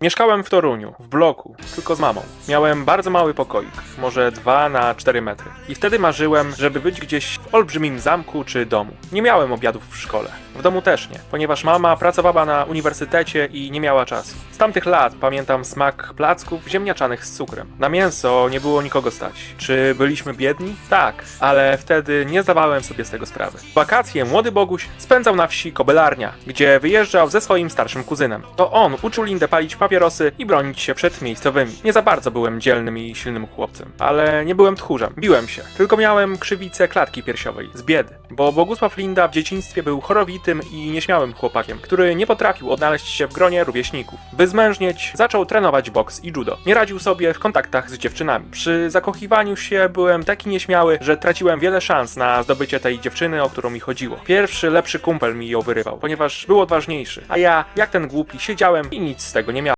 Mieszkałem w Toruniu, w bloku, tylko z mamą. Miałem bardzo mały pokoik, może 2 na 4 metry. I wtedy marzyłem, żeby być gdzieś w olbrzymim zamku czy domu. Nie miałem obiadów w szkole. W domu też nie, ponieważ mama pracowała na uniwersytecie i nie miała czasu. Z tamtych lat pamiętam smak placków ziemniaczanych z cukrem. Na mięso nie było nikogo stać. Czy byliśmy biedni? Tak, ale wtedy nie zdawałem sobie z tego sprawy. Wakacje młody Boguś spędzał na wsi Kobylarnia, gdzie wyjeżdżał ze swoim starszym kuzynem. To on uczył Lindę palić papierosy i bronić się przed miejscowymi. Nie za bardzo byłem dzielnym i silnym chłopcem, ale nie byłem tchórzem. Biłem się, tylko miałem krzywicę klatki piersiowej, z biedy, bo Bogusław Linda w dzieciństwie był i nieśmiałym chłopakiem, który nie potrafił odnaleźć się w gronie rówieśników. By zmężnieć, zaczął trenować boks i judo. Nie radził sobie w kontaktach z dziewczynami. Przy zakochiwaniu się byłem taki nieśmiały, że traciłem wiele szans na zdobycie tej dziewczyny, o którą mi chodziło. Pierwszy, lepszy kumpel mi ją wyrywał, ponieważ był odważniejszy, a ja, jak ten głupi, siedziałem i nic z tego nie miałem.